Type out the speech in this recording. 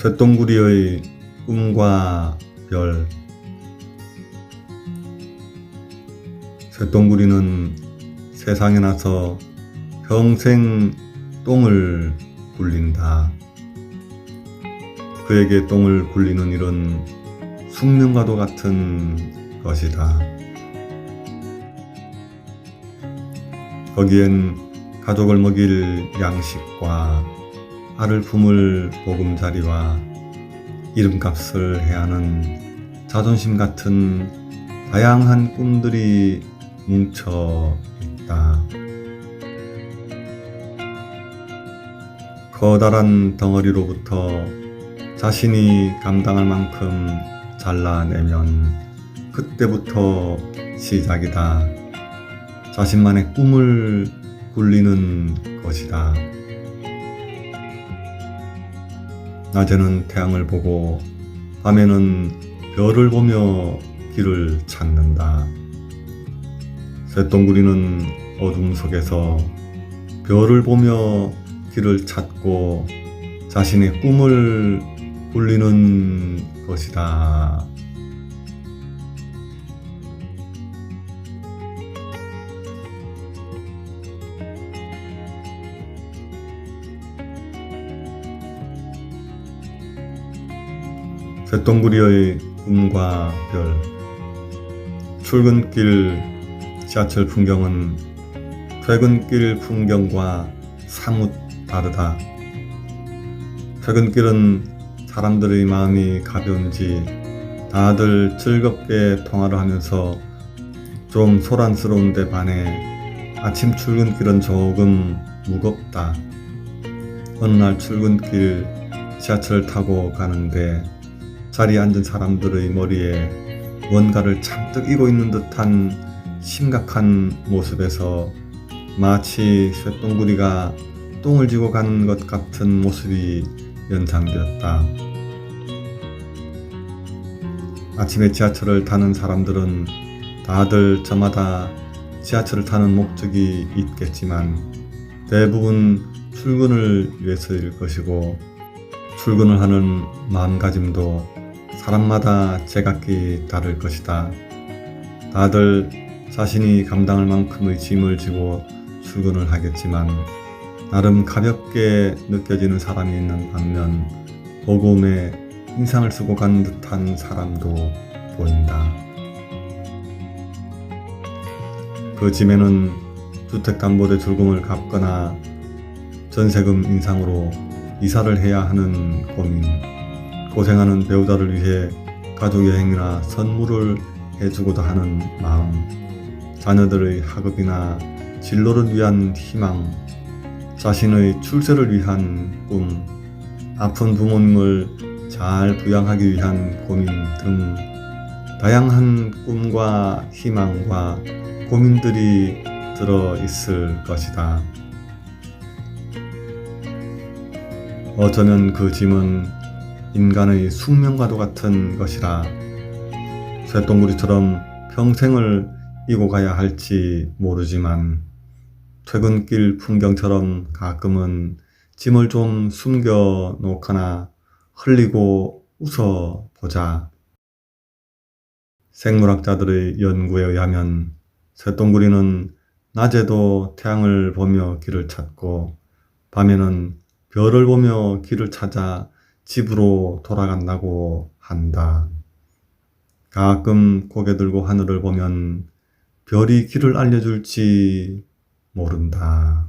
쇠똥구리의 꿈과 별 쇠똥구리는 세상에 나서 평생 똥을 굴린다. 그에게 똥을 굴리는 일은 숙명과도 같은 것이다. 거기엔 가족을 먹일 양식과 알을 품을 보금자리와 이름값을 해야 하는 자존심 같은 다양한 꿈들이 뭉쳐 있다. 커다란 덩어리로부터 자신이 감당할 만큼 잘라내면 그때부터 시작이다. 자신만의 꿈을 굴리는 것이다. 낮에는 태양을 보고 밤에는 별을 보며 길을 찾는다. 쇠똥구리는 어둠 속에서 별을 보며 길을 찾고 자신의 꿈을 굴리는 것이다. 쇠똥구리의 꿈과 별 출근길 지하철 풍경은 퇴근길 풍경과 사뭇 다르다. 퇴근길은 사람들의 마음이 가벼운지 다들 즐겁게 통화를 하면서 좀 소란스러운데 반해 아침 출근길은 조금 무겁다. 어느 날 출근길 지하철을 타고 가는데 자리에 앉은 사람들의 머리에 뭔가를 잔뜩 이고 있는 듯한 심각한 모습에서 마치 쇠똥구리가 똥을 지고 가는 것 같은 모습이 연상되었다. 아침에 지하철을 타는 사람들은 다들 저마다 지하철을 타는 목적이 있겠지만 대부분 출근을 위해서일 것이고 출근을 하는 마음가짐도 사람마다 제각기 다를 것이다. 다들 자신이 감당할 만큼의 짐을 지고 출근을 하겠지만 나름 가볍게 느껴지는 사람이 있는 반면 버거움에 인상을 쓰고 간 듯한 사람도 보인다. 그 짐에는 주택담보대 출금을 갚거나 전세금 인상으로 이사를 해야 하는 고민, 고생하는 배우자를 위해 가족 여행이나 선물을 해주고도 하는 마음, 자녀들의 학업이나 진로를 위한 희망, 자신의 출세를 위한 꿈, 아픈 부모님을 잘 부양하기 위한 고민 등 다양한 꿈과 희망과 고민들이 들어 있을 것이다. 어쩌면 그 짐은 인간의 숙명과도 같은 것이라 쇠똥구리처럼 평생을 이고 가야 할지 모르지만 퇴근길 풍경처럼 가끔은 짐을 좀 숨겨 놓거나 흘리고 웃어 보자. 생물학자들의 연구에 의하면 쇠똥구리는 낮에도 태양을 보며 길을 찾고 밤에는 별을 보며 길을 찾아 집으로 돌아간다고 한다. 가끔 고개 들고 하늘을 보면 별이 길을 알려줄지 모른다.